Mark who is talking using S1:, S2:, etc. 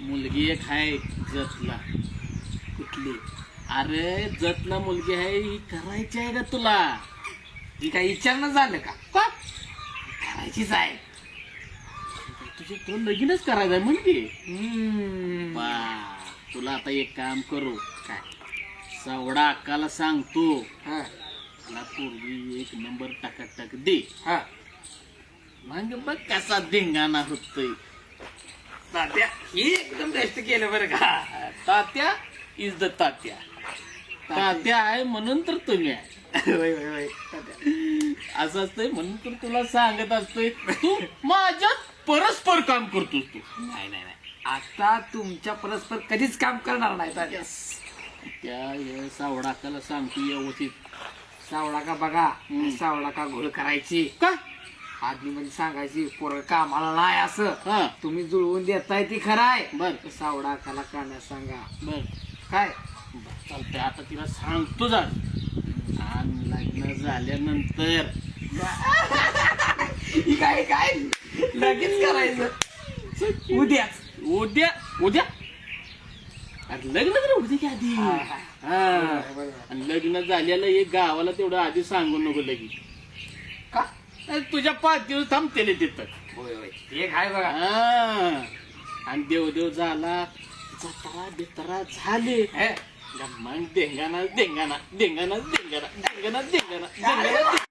S1: मुलगी एक आहे जतला. कुठली? अरे जतला मुलगी आहे ही करायची आहे का तुला?
S2: ही काही विचारणं झालं का? करायचीच आहे.
S1: तुझे तुला लगीनच करायचं आहे. बा तुला आता एक काम करू. काय? सावडा अक्काला सांगतो मला पूर्वी एक नंबर टाकाटक दे.
S2: हा.
S1: मग बघ कसा धिंगाणा होतोय.
S2: तात्या ही एकदम बेस्ट केलं बरं का.
S1: तात्या इज द तात्या. तात्या आहे म्हणून तर तुम्ही आहे.
S2: होय होय होय. तात्या.
S1: असं असतंय म्हणून तर तुला सांगत असतोय तू माझ्यात परस्पर काम करतोस तू.
S2: नाही नाही नाही. आता तुमच्या परस्पर कधीच काम करणार नाही तात्या.
S1: त्या हे सावडाकाला सांगतो व्यवस्थित.
S2: सावळा का बघा. सावळा का घोळ करायची.
S1: का?
S2: आदमी मध्ये सांगायची पोरं कामाला नाही असं.
S1: हा.
S2: तुम्ही जुळवून देताय ती खरं आहे
S1: बर
S2: सावडा काला करण्यास सांगा.
S1: बर.
S2: काय?
S1: चालतंय आता तिला सांगतो जा आणि लग्न झाल्यानंतर.
S2: ही काय काय? लगेच करायचं. उद्याच
S1: उद्या उद्या. अरे लग्न तर उद्या की आधी.
S2: हा,
S1: आणि लग्न झालेलं एक गावाला तेवढं आधी सांगू नको अरे तुझ्या पाच दिवस थांबतेले तिथं.
S2: होय होय. ते काय बघा.
S1: हा. आणि देवदेव झाला. जत्रा बित्रा झाले.
S2: हे,
S1: मग देंगाना देंगाना देंगाना देंगाना देंगाना देंगाना देंगाना